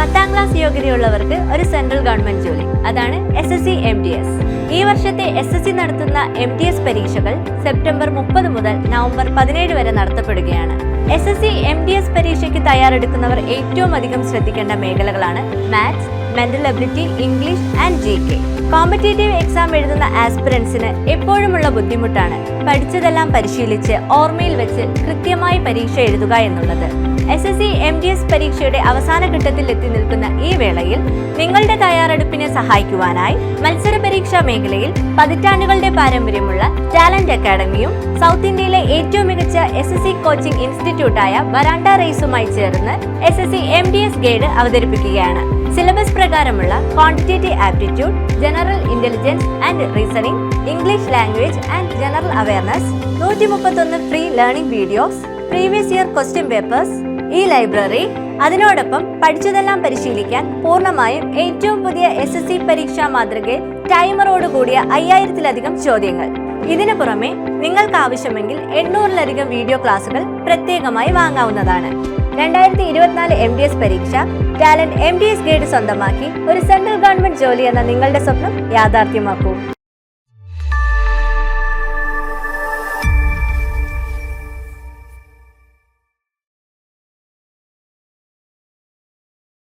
പത്താം ക്ലാസ് യോഗ്യതയുള്ളവർക്ക് ഒരു central government ജോലി. അതാണ് S S C M D S ഈ വർഷത്തെ എസ് എസ് സി നടത്തുന്ന എം ഡി എസ് പരീക്ഷകൾ സെപ്റ്റംബർ മുപ്പത് മുതൽ നവംബർ പതിനേഴ് വരെ നടത്തപ്പെടുകയാണ്. S S C M D S പരീക്ഷയ്ക്ക് തയ്യാറെടുക്കുന്നവർ ഏറ്റവും അധികം ശ്രദ്ധിക്കേണ്ട മേഖലകളാണ് maths mental ability English and G K competitive exam എഴുതുന്ന ആസ്പിറൻസിന് എപ്പോഴുമുള്ള ബുദ്ധിമുട്ടാണ് പഠിച്ചതെല്ലാം പരിശീലിച്ച് ഓർമ്മയിൽ വെച്ച് കൃത്യമായി പരീക്ഷ എഴുതുക എന്നുള്ളത്. S S C M D S പരീക്ഷയുടെ അവസാന ഘട്ടത്തിൽ എത്തി നിൽക്കുന്ന ഈ വേളയിൽ നിങ്ങളുടെ തയ്യാറെടുപ്പിനെ സഹായിക്കുവാനായി മത്സര പരീക്ഷാ മേഖലയിൽ പതിറ്റാണ്ടുകളുടെ പാരമ്പര്യമുള്ള ടാലന്റ് അക്കാദമിയും സൗത്ത് ഇന്ത്യയിലെ ഏറ്റവും എസ് എസ് സി കോച്ചിംഗ് ഇൻസ്റ്റിറ്റ്യൂട്ടായ വരാണ്ട റേസുമായി ചേർന്ന് S S C M D S guide അവതരിപ്പിക്കുകയാണ്. സിലബസ് പ്രകാരമുള്ള quantitative aptitude general intelligence and reasoning English language and general awareness നൂറ്റി മുപ്പത്തൊന്ന് free learning videos previous year question papers ഈ library അതിനോടൊപ്പം പഠിച്ചതെല്ലാം പരിശീലിക്കാൻ പൂർണമായും ഏറ്റവും പുതിയ എസ് എസ് സി പരീക്ഷാ മാതൃകയിൽ ടൈമറോടുകൂടിയ അയ്യായിരത്തിലധികം ചോദ്യങ്ങൾ. ഇതിനു പുറമെ നിങ്ങൾക്ക് ആവശ്യമെങ്കിൽ എണ്ണൂറിലധികം വീഡിയോ ക്ലാസുകൾ പ്രത്യേകമായി വാങ്ങാവുന്നതാണ്. രണ്ടായിരത്തി ഇരുപത്തിനാല് എം ഡി എസ് പരീക്ഷ talent M D S grade സ്വന്തമാക്കി ഒരു സെൻട്രൽ ഗവൺമെന്റ് ജോലി എന്ന നിങ്ങളുടെ സ്വപ്നം യാഥാർത്ഥ്യമാക്കൂ.